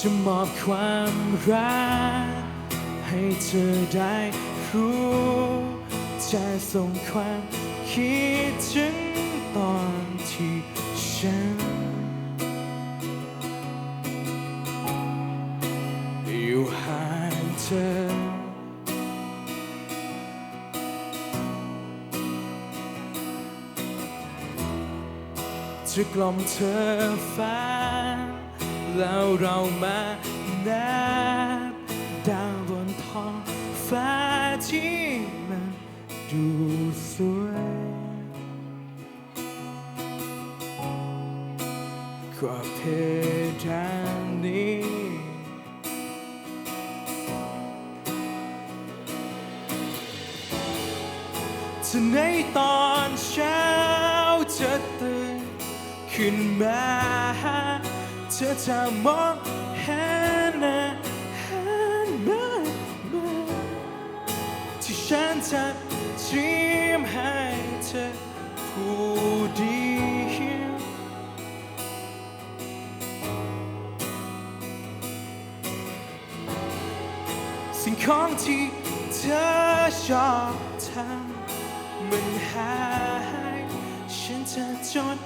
จะมอบความรัก ให้เธอได้รู้จะส่งความคิดถึงตอนที่ฉัน อยู่ห่างเธอ จะกล่อมเธอฝัน แล้วเรามานับดาวบนท้องฟ้าที่มันดูสวยกว่าเพดานนี้จะในตอนเช้าจะตื่นขึ้นมา เธอจะมองเห็นนะเห็นมามาที่ฉันจะชิมให้เธอผู้เดียวสิ่งของที่เธอชอบทำมันหายฉันจะจด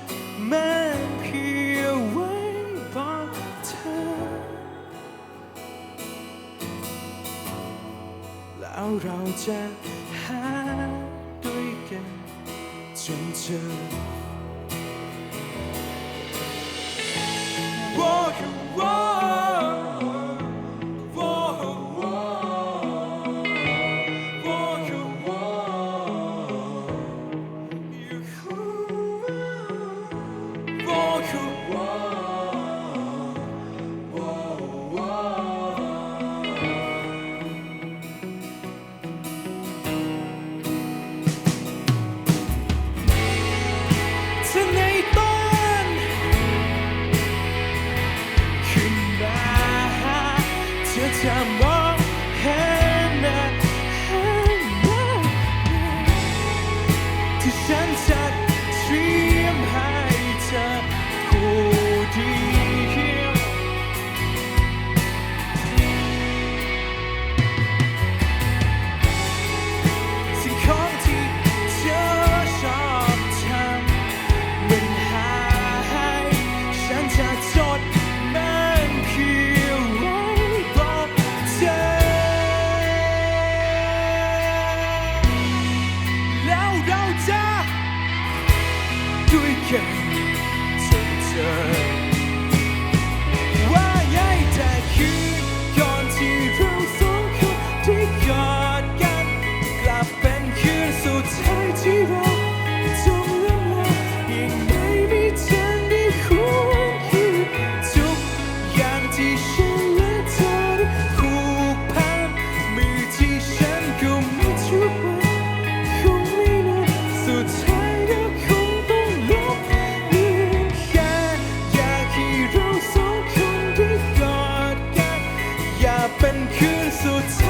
มันเพีย แล้วเราจะหา เธ เป็นคืนสุดท้าย